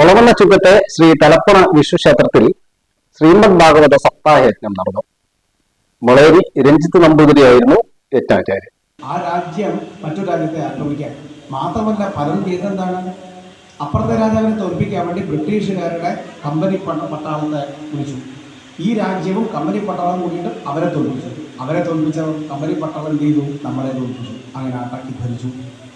ഒളവണ്ണ ചുങ്കത്തെ ശ്രീ തലപ്പണ വിശ്വക്ഷേത്രത്തിൽ ശ്രീമദ് ഭാഗവത സപ്താഹയജ്ഞം നടന്നു. മുളേരി രഞ്ജിത്ത് നമ്പൂതിരിയായിരുന്നു യജ്ഞാചാര്യൻ. ആ രാജ്യം മറ്റു രാജ്യത്തെ ആക്രമിക്കാൻ മാത്രമല്ല ഫലം ചെയ്തെന്താണ് അപ്പുറത്തെ രാജാവിനെ തോൽപ്പിക്കാൻ വേണ്ടി ബ്രിട്ടീഷുകാരുടെ കമ്പനി പട്ട പട്ടാളത്തെ വിളിച്ചു. ഈ രാജ്യവും കമ്പനി പട്ടാളം കൂടിയിട്ട് അവരെ തോൽപ്പിച്ചു. അവരെ തോൽപ്പിച്ച കമ്പനി പട്ടാളം ചെയ്തു? നമ്മളെ തോൽപ്പിച്ചു. അങ്ങനെ ആട്ടാക്കി ഭരിച്ചു.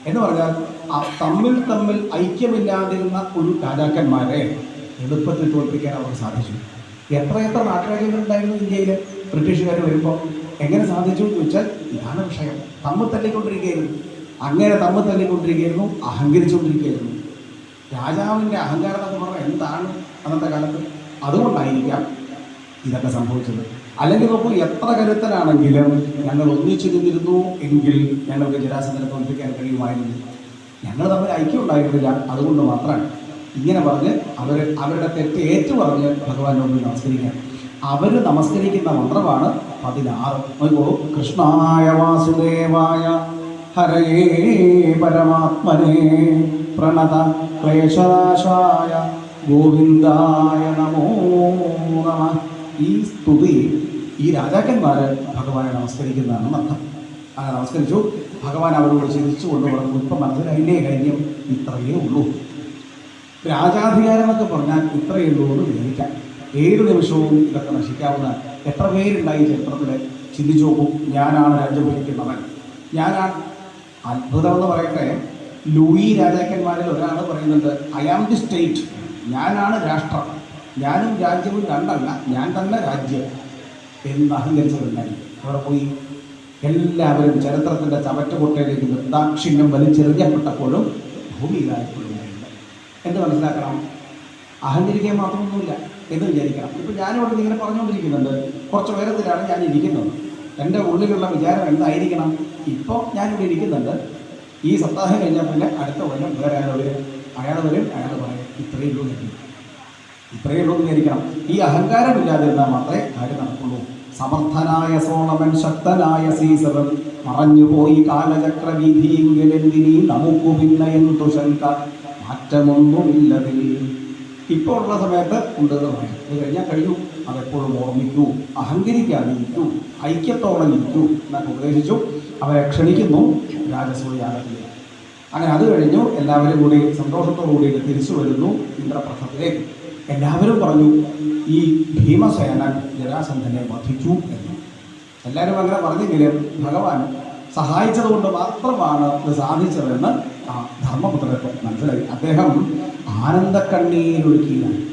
എന്ന് പറഞ്ഞാൽ ആ തമ്മിൽ തമ്മിൽ ഐക്യമില്ലാതിരുന്ന ഒരു രാജാക്കന്മാരെ എളുപ്പത്തിൽ തോൽപ്പിക്കാൻ അവർക്ക് സാധിച്ചു. എത്ര എത്ര നാട്ടുരാജ്യങ്ങളുണ്ടായിരുന്നു ഇന്ത്യയിൽ ബ്രിട്ടീഷുകാർ വരുമ്പോൾ എങ്ങനെ സാധിച്ചു എന്ന് ചോദിച്ചാൽ ഇതാണ് വിഷയം. തമ്മിൽ തല്ലിക്കൊണ്ടിരിക്കുകയായിരുന്നു. അങ്ങനെ തമ്മിൽ തല്ലിക്കൊണ്ടിരിക്കുകയായിരുന്നു അഹങ്കരിച്ചുകൊണ്ടിരിക്കുകയായിരുന്നു. രാജാവിന്റെ അഹങ്കാരം എന്ന് പറഞ്ഞാൽ എന്താണ് അന്നത്തെ കാലത്ത്? അതുകൊണ്ടായിരിക്കാം ഇതൊക്കെ സംഭവിച്ചത്. അല്ലെങ്കിൽ നോക്കൂ എത്ര കരുത്തനാണെങ്കിലും ഞങ്ങൾ ഒന്നിച്ചു നിന്നിരുന്നു എങ്കിൽ ഞങ്ങൾക്ക് ജരാസന്ധനെ തോൽപ്പിക്കാൻ കഴിയുമായിരുന്നു ഞങ്ങൾ തമ്മിൽ ഐക്യം ഉണ്ടായിരുന്നില്ല അതുകൊണ്ട് മാത്രമാണ്. ഇങ്ങനെ പറഞ്ഞ് അവർ അവരുടെ തെറ്റ് ഏറ്റു പറഞ്ഞ് ഭഗവാനോട് നമസ്കരിക്കാം അവർ നമസ്കരിക്കുന്ന മന്ത്രമാണ് പതിനാറ്. നോക്കൂ കൃഷ്ണായ വാസുദേവായ ഹരയേ പരമാത്മനേ പ്രണത ക്ലേശനാശായ ഗോവിന്ദായ നമോ നമ. ഈ സ്തുതി ഈ രാജാക്കന്മാർ ഭഗവാനെ നമസ്കരിക്കുന്നതാണ് അർത്ഥം. ആ നമസ്കരിച്ചു. ഭഗവാൻ അവരോട് ചിരിച്ചു കൊണ്ട് പറഞ്ഞു ഇപ്പം മനസ്സിലായില്ലേ കാര്യം ഇത്രയേ ഉള്ളൂ. രാജാധികാരം എന്നൊക്കെ പറഞ്ഞാൽ ഇത്രയേ ഉള്ളൂ എന്ന് വിചാരിക്കാം. ഏത് നിമിഷവും ഇതൊക്കെ നശിക്കാവുന്ന എത്ര പേരുണ്ടായി ചരിത്രത്തിൽ ചിന്തിച്ചു നോക്കും. ഞാനാണ് രാജ്യം ഭരിക്കുന്നവൻ ഞാനാണ് അത്ഭുതം എന്ന് പറയട്ടെ. ലൂയി രാജാക്കന്മാരിൽ ഒരാൾ പറയുന്നുണ്ട് ഐ ആം ദി സ്റ്റേറ്റ് ഞാനാണ് രാഷ്ട്രം. ഞാനും രാജ്യവും രണ്ടല്ല ഞാൻ തന്നെ രാജ്യം എന്ന് അഹങ്കരിച്ചവരുണ്ടായി. അവിടെ പോയി എല്ലാവരും ചരിത്രത്തിന്റെ ചവറ്റുകൊട്ടയിലേക്ക് നിർദാക്ഷിണ്യം വലിച്ചെറിയപ്പെട്ടപ്പോഴും ഭൂമിയിലായപ്പോഴുണ്ടായില്ല എന്ത് മനസ്സിലാക്കണം? അഹങ്കരിക്കാൻ മാത്രമൊന്നുമില്ല എന്ന് വിചാരിക്കണം. ഇപ്പം ഞാനിവിടെ ഇങ്ങനെ പറഞ്ഞുകൊണ്ടിരിക്കുന്നുണ്ട് കുറച്ച് ഉയരത്തിലാണ് ഞാൻ ഇരിക്കുന്നത്. എന്റെ ഉള്ളിലുള്ള വിചാരം എന്തായിരിക്കണം? ഇപ്പോൾ ഞാനിവിടെ ഇരിക്കുന്നുണ്ട്. ഈ സപ്താഹം കഴിഞ്ഞാൽ പിന്നെ അടുത്ത കൊല്ലം വേറെ അയാൾ വരും. അയാൾ വരും അയാൾ പറയും ഇത്രയും എന്ന്. ഇത്രയേ ഉള്ളൂ വിചാരിക്കണം. ഈ അഹങ്കാരമില്ലാതിരുന്നാൽ മാത്രമേ കാര്യം നടക്കുള്ളൂ. സമർത്ഥനായ സോളമൻ ശക്തനായ സീസറും മറഞ്ഞുപോയി കാലചക്രവിധിയെങ്കിലെന്തിനീ നമുക്കു പിന്നെ എന്തു ശങ്ക മാറ്റമൊന്നുമില്ലതിൽ ഇപ്പോൾ ഉള്ള സമയത്ത് ഉണ്ട് എന്ന് പറയാം. അത് കഴിഞ്ഞാൽ കഴിഞ്ഞു. അതെപ്പോഴും ഓർമ്മിക്കൂ. അഹങ്കരിക്കാതിരിക്കൂ. ഐക്യത്തോടെ ഇരിക്കൂ എന്നൊക്കെ ഉപദേശിച്ചു. അവരെ ക്ഷണിക്കുന്നു രാജസൂയാഗത്തിലേക്ക് അങ്ങനെ അത് കഴിഞ്ഞു. എല്ലാവരും കൂടി സന്തോഷത്തോടു കൂടി തിരിച്ചു വരുന്നു ഇന്ദ്രപ്രസ്ഥത്തിലേക്ക് എല്ലാവരും പറഞ്ഞു ഈ ഭീമസേന ജരാസന്ധനെ വധിച്ചു എന്ന്. എല്ലാവരും അങ്ങനെ പറഞ്ഞെങ്കിലും ഭഗവാൻ സഹായിച്ചതുകൊണ്ട് മാത്രമാണ് ഇത് സാധിച്ചതെന്ന് ആ ധർമ്മപുത്രർക്ക് മനസ്സിലായി. അദ്ദേഹം ആനന്ദക്കണ്ണീരൊഴുക്കിയാണ്